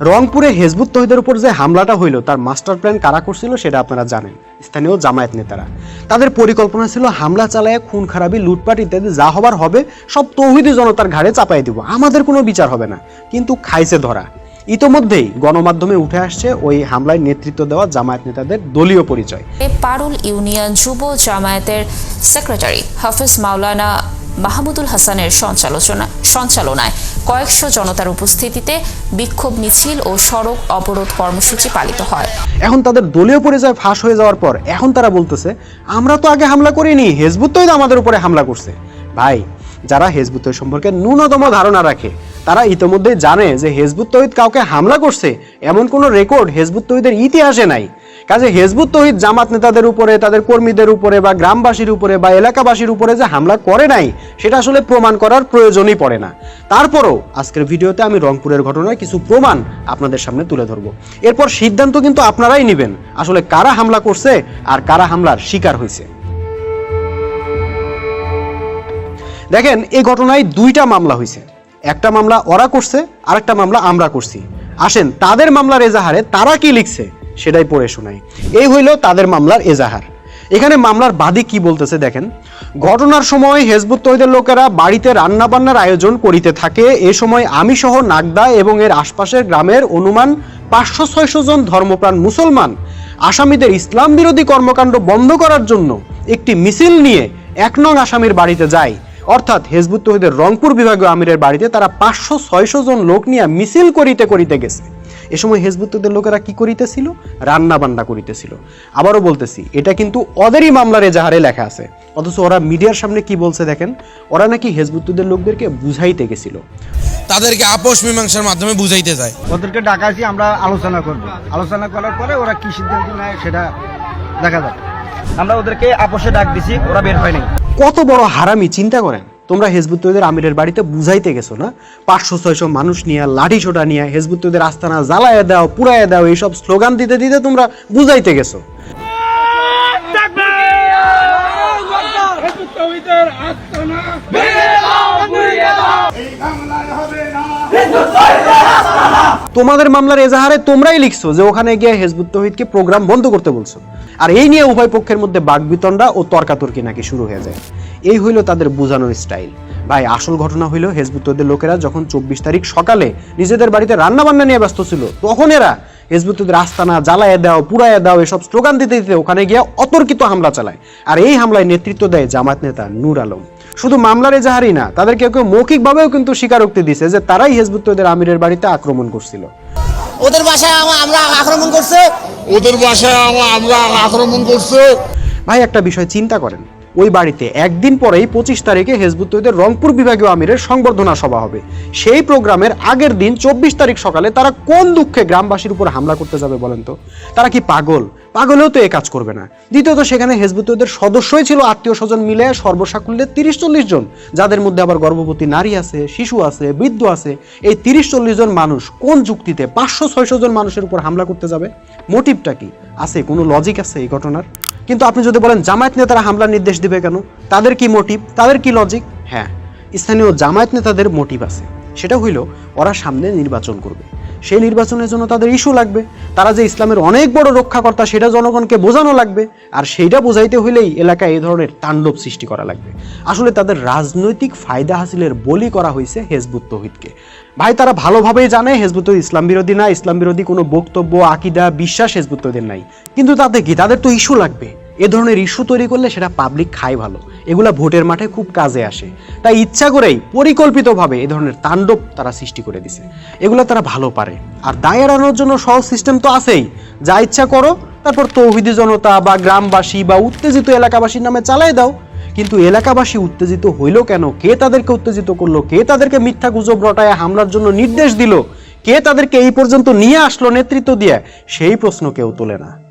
রংপুরে হেজবুত তহিদের উপর যে হামলাটা হইল, তার মাস্টার প্ল্যান কারা করছিল সেটা আপনারা জানেন, স্থানীয় জামায়াত নেতারা। তাদের পরিকল্পনা ছিল হামলা চালায় খুন খারাপি, লুটপাট ইত্যাদি যা হবার হবে, সব তৌহিদি জনতার ঘাড়ে চাপাই দিব। আমাদের কোনো বিচার হবে না, কিন্তু খাইছে ধরা। ইতোমধ্যেই গণমাধ্যমে উঠে আসছে ওই হামলায় নেতৃত্ব দেওয়া জামায়াত নেতাদের দলীয় পরিচয়। পারুল ইউনিয়ন যুব জামায়াতের সেক্রেটারি হাফিজ মাওলানা মাহমুদুল হাসানের সঞ্চালনা সঞ্চালনায়। কয়েকশো জনতার উপস্থিতিতে বিক্ষোভ মিছিল ও সড়ক অবরোধ কর্মসূচি পালিত হয়। এখন তাদের দলীয় পরিচয় ফাঁস হয়ে যাওয়ার পর এখন তারা বলতেছে, আমরা তো আগে হামলা করিনি, হেজবুত তৈদ আমাদের উপরে হামলা করছে। ভাই, যারা হেজবুত তৈদ সম্পর্কে ন্যূনতম ধারণা রাখে, তারা ইতোমধ্যে জানে যে হেজবুত তহিদ কাউকে হামলা করছে, এমন কোনো রেকর্ড হেজবুত তহিদের ইতিহাসে নাই। কাজে হেজবুত তহিদ জামাত নেতাদের উপরে, তাদের কর্মীদের উপরে বা গ্রামবাসীর উপরে বা এলাকাবাসীর উপরে যে হামলা করে নাই, সেটা আসলে প্রমাণ করার প্রয়োজনই পড়ে না। তারপরও আজকের ভিডিওতে আমি রংপুরের ঘটনার কিছু প্রমাণ আপনাদের সামনে তুলে ধরবো। এরপর সিদ্ধান্ত কিন্তু আপনারাই নেবেন, আসলে কারা হামলা করছে আর কারা হামলার শিকার হয়েছে। দেখেন, এই ঘটনায় দুইটা মামলা হয়েছে। একটা মামলা ওরা করছে আর একটা মামলা আমরা করছি। আসেন, তাদের মামলার এজাহারে তারা কি লিখছে? সেটাই পড়ে শোনাই। এই হইল তাদের মামলার এজাহার। এখানে মামলার বাদী কি বলতেছে দেখেন, ঘটনার সময় হেজবুত তহিদের লোকেরা বাড়িতে রান্না বান্নার আয়োজন করিতে থাকে। এ সময় আমি সহ নাগদা এবং এর আশপাশের গ্রামের অনুমান পাঁচশো ছয়শো জন ধর্মপ্রাণ মুসলমান আসামিদের ইসলাম বিরোধী কর্মকাণ্ড বন্ধ করার জন্য একটি মিছিল নিয়ে এক নং আসামির বাড়িতে যায়। অর্থাৎ হেজবুত তহিদের রংপুর বিভাগীয় আমিরের বাড়িতে তারা পাঁচশো ছয়শো জন লোক নিয়ে মিছিল করিতে করিতে গেছে। এ সময় হেজবুত তহিদের লোকেরা কি করিতেছিল? রান্না বান্না করিতেছিল। আবারও বলতেছি এটা কিন্তু ওদেরই মামলার এজাহারে লেখা আছে। অথচ ওরা মিডিয়ার সামনে কি বলছে দেখেন? ওরা নাকি হেজবুত তহিদের লোকদেরকে বুঝাইতে গেছিল। তাদেরকে আপোষ মীমাংসার মাধ্যমে বুঝাইতে যায়। ওদেরকে ডাকাছি আমরা আলোচনা করব। আলোচনা করার পরে ওরা কি সিদ্ধান্ত নেয় সেটা দেখা যাবে আমরা ওদেরকে আপোষে ডাক দিছি ওরা বের হয় নাই। কত বড় হারামি চিন্তা করেন। তোমরা হেজবুত তৈদের আমিরের বাড়িতে বুঝাইতে গেছো না? পাঁচশো, ছয়শো মানুষ নিয়ে, লাঠি ছোটা নিয়ে হেজবুত্তদের আস্তানা জ্বালায় দাও, পুড়ায় দাও, এইসব স্লোগান দিতে দিতে তোমরা বুঝাইতে গেছো। তোমাদের মামলার এজাহারে তোমরাই লিখছো যে ওখানে গিয়ে হেজবুত তহিদকে প্রোগ্রাম বন্ধ করতে বলছো। আর এই নিয়ে উভয় পক্ষের মধ্যে বাগবিতণ্ডা ও তর্কাতর্কি নাকি শুরু হয়ে যায়। এই হইল তাদের বোঝানোর স্টাইল। ভাই, আসল ঘটনা হইল হেজবুত তহিদের লোকেরা যখন চব্বিশ তারিখ সকালে নিজেদের বাড়িতে রান্না বান্না নিয়ে ব্যস্ত ছিল, তখন এরা হেজবুত তহিদের আস্তানা জ্বালায় দাও পুরায় দাও এসব স্লোগান দিতে দিতে ওখানে গিয়ে অতর্কিত হামলা চালায়। আর এই হামলায় নেতৃত্ব দেয় জামাত নেতা নূর আলম। শুধু মামলার এজাহারই না তাদের কেউ কেউ মৌখিকভাবেও কিন্তু স্বীকারোক্তি দিছে যে তারাই হেজবুত তহিদের আমিরের বাড়িতে আক্রমণ করছিল। ওদের বাসায় আম- আমরা আক্রমণ করছে। ওদের বাসায় আম- আমরা আক্রমণ করছে। ভাই একটা বিষয় চিন্তা করেন। ওই বাড়িতে একদিন পরেই পঁচিশ তারিখে হেজবুত তৈদের রংপুর বিভাগীয় আমিরের সংবর্ধনা সভা হবে। সেই প্রোগ্রামের আগের দিন চব্বিশ তারিখ সকালে তারা কোন দুঃখে গ্রামবাসীর উপর হামলা করতে যাবে বলেন তো? তারা কি পাগল? পাগলেও তো এ কাজ করবে না। দ্বিতীয়ত, সেখানে হেজবুত তৈদের সদস্যই ছিল আত্মীয় স্বজন মিলে সর্বসাকুল্যে তিরিশ চল্লিশ জন, যাদের মধ্যে আবার গর্ভবতী নারী আছে, শিশু আছে, বৃদ্ধ আছে। এই তিরিশ চল্লিশ জন মানুষ কোন যুক্তিতে পাঁচশো ছয়শো জন মানুষের উপর হামলা করতে যাবে? মোটিভটা কি? আছে কোনো লজিক আছে এই ঘটনার? কিন্তু আপনি যদি বলেন জামায়াত নেতারা হামলার নির্দেশ দিবে কেন? তাদের কি মোটিভ তাদের কি লজিক হ্যাঁ। স্থানীয় জামায়াত নেতাদের মোটিভ আছে। সেটা হইল ওরা সামনে নির্বাচন করবে। সেই নির্বাচনের জন্য তাদের ইস্যু লাগবে। তারা যে ইসলামের অনেক বড় রক্ষাকর্তা, সেটা জনগণকে বোঝানো লাগবে আর সেইটা বোঝাইতে হইলেই এলাকায় এই ধরনের তাণ্ডব সৃষ্টি করা লাগবে। আসলে তাদের রাজনৈতিক ফায়দা হাসিলের বলি করা হয়েছে হেজবুত তহিদকে। ভাই, তারা ভালোভাবেই জানে হেজবুত ইসলাম বিরোধী না, ইসলাম বিরোধী কোনো বক্তব্য, আকিদা, বিশ্বাস হেজবুত তহিদের নাই। কিন্তু তাতে কি? তাদের তো ইস্যু লাগবে। এ ধরনের ইস্যু তৈরি করলে সেটা পাবলিক খায় ভালো। এগুলা ভোটের মাঠে খুব কাজে আসে। তাই ইচ্ছা করেই পরিকল্পিতভাবে এ ধরনের তাণ্ডব তারা সৃষ্টি করে দিছে। এগুলো তারা ভালো পারে। আর দায় এড়ানোর জন্য সহজ সিস্টেম তো আছেই। যা ইচ্ছা করো, তারপর তৌহিদি জনতা বা গ্রামবাসী বা উত্তেজিত এলাকাবাসীর নামে চালাই দাও। কিন্তু এলাকাবাসী উত্তেজিত হইল কেন? কে তাদেরকে উত্তেজিত করল? কে তাদেরকে মিথ্যা গুজব রটায় হামলার জন্য নির্দেশ দিল? কে তাদেরকে এই পর্যন্ত নিয়ে আসলো নেতৃত্ব দিয়ে? সেই প্রশ্ন কেউ তোলে না।